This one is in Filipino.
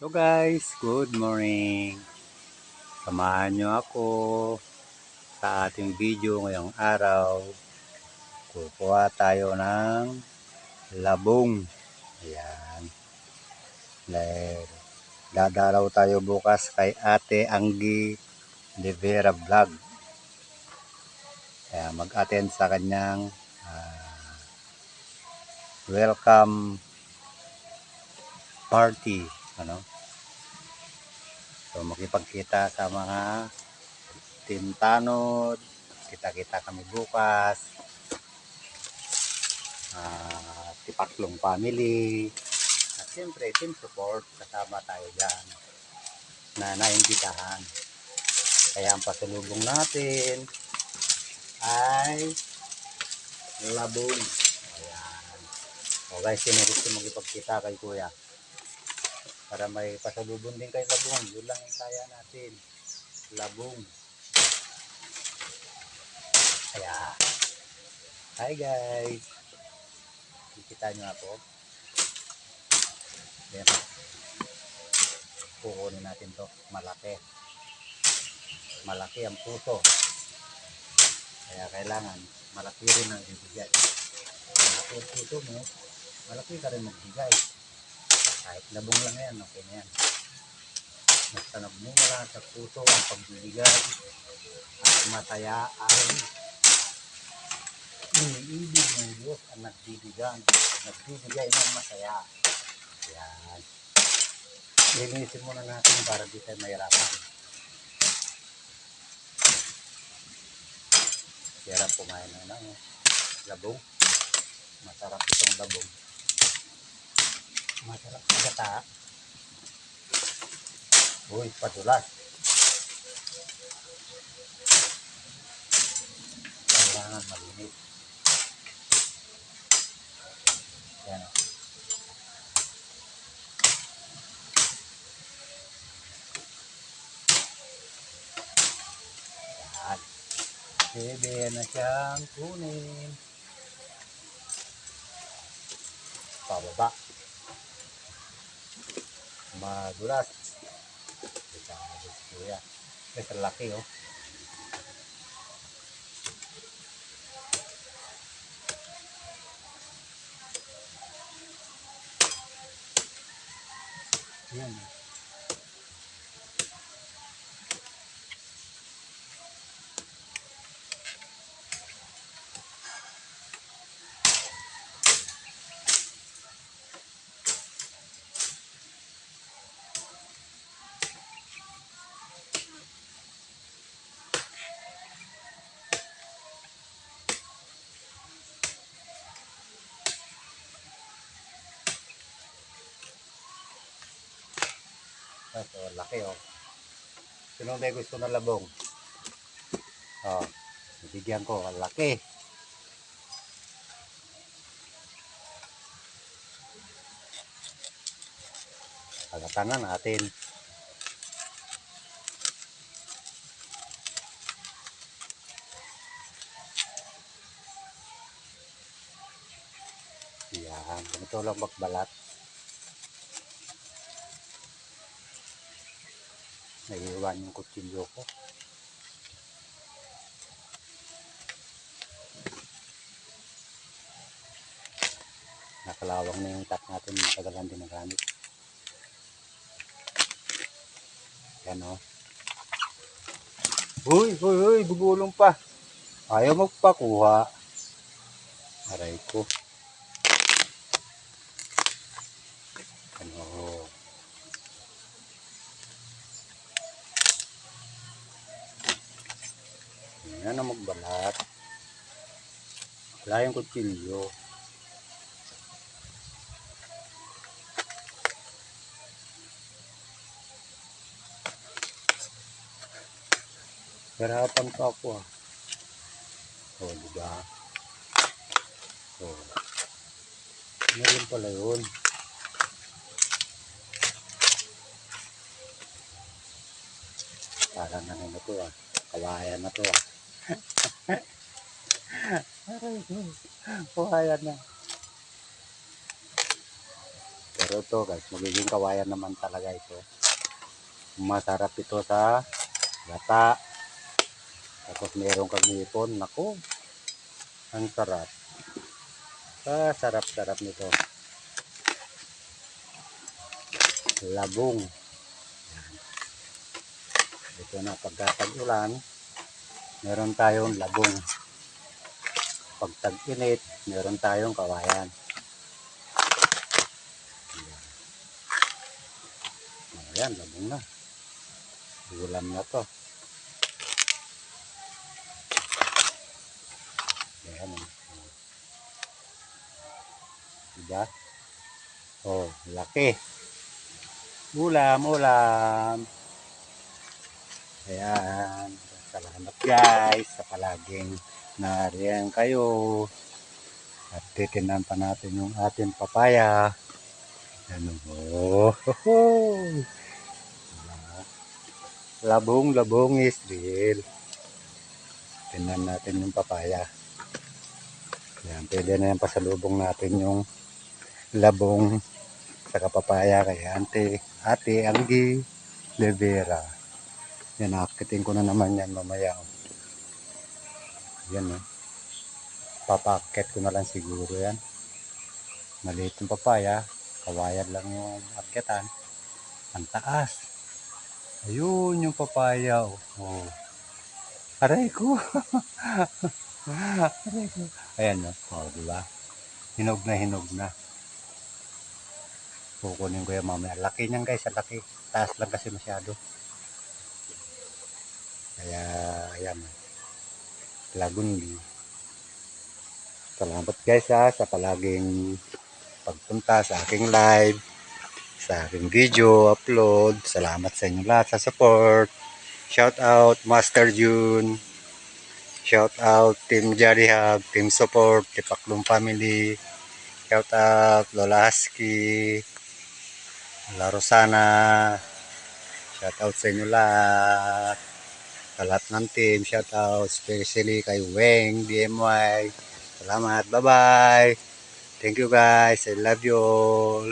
So guys, good morning. Samahan nyo ako sa ating video ngayong araw. Kukuha tayo ng labong. Ayan. Dahil dadalaw tayo bukas kay Ate Anggi de Vera Vlog. Kaya mag-attend sa kanyang ah, welcome party. Ano? So makipagkita sa mga tintanod, kita-kita kami bukas. Ah, tipaklong family. At siyempre, team support, kasama tayo dyan na naimbitahan. Kaya ang pasalubong natin ay labong. Ayan. O guys, sino gusto magipagkita kay kuya? Para may pasalubong din kay labong. Yun lang yung kaya natin. Labong. Kaya, hi guys. Kikita nyo ako. Yan. Kukunin natin to. Malaki. Malaki ang puso. Kaya kailangan malaki rin ang ibigay. Malaki ang puso mo, malaki ka rin magbigay. Kahit labong lang yan, okay na yan. Basta nagmumula sa puso ang pagbibigay at mataya ay iniibig ng Diyos ang nagbibigay, nagbibigay ng masaya. Yan. Linisin muna natin para di tayo mahirapan. Hirap kumain ng ano, labong. Masarap itong labong. Masarap sa gata. Uy, padulas. Kailangan malinis. Yan. o. Yan. Pwede na siyang kunin. Pababa. Madulas. Ang gusto kuya. Ito laki oh. Yan. Ito, laki oh. Sino may gusto ng labong? Oh, bibigyan ko. Laki. Pagkatanan natin. Yan, ganito lang magbalat. Naiiwan yung kutsilyo ko. Nakalawang na yung tap natin. Matagalan din ang gamit. Yan o. Uy, uy, uy, bugulong pa. Ayaw magpakuha. Aray ko. Ano? Yan na magbalat. Wala yung kutsilyo. Hirapan pa ako ah. O, oh, diba? O. Oh. Meron pala yun. Parang ano na to ah. Kawayan na to ah. Aray. Kawayan na. Pero ito guys, magiging kawayan naman talaga ito. Masarap ito sa gata. Tapos meron kang ipon. Naku, ang sarap. Ah, sarap-sarap nito. Labong. Ito na pagkatag ulan, meron tayong labong. Pag tag-init, meron tayong kawayan. Ayan, labong na. Ulam na to. Ayan. oh. Diba? Oh, laki. Ulam, ulam. Ayan. Salamat guys sa palaging nariyan kayo. At titinan pa natin yung ating papaya. Ano mo? Labong, labong is real. Tingnan natin yung papaya. Yan, pwede na yan pasalubong natin yung labong sa kapapaya kay Ate, Ate Anggi Rivera. Yan, akitin ko na naman yan mamaya. Yan, oh. Papakit ko na lang siguro yan. Maliit yung papaya. Kawayan lang yung akitan. Ang taas. Ayun yung papaya. Oh. oh. Aray ko. Aray ko. Ayan, no? Oh, di ba? Hinog na hinog na. Kukunin ko yan mamaya. Laki niyan guys, laki. Taas lang kasi masyado. Kaya, ayan. Lagundi. Salamat guys ha, sa palaging pagpunta sa aking live, sa aking video upload. Salamat sa inyo lahat sa support. Shout out Master June. Shout out Team Jari Hub, Team Support, Tipaklong Family. Shout out Lola Husky, Lola Rosana. Shout out sa inyo lahat. Sa lahat ng team, shout out especially kay Weng, DMY. Salamat, bye-bye. Thank you guys. I love you all.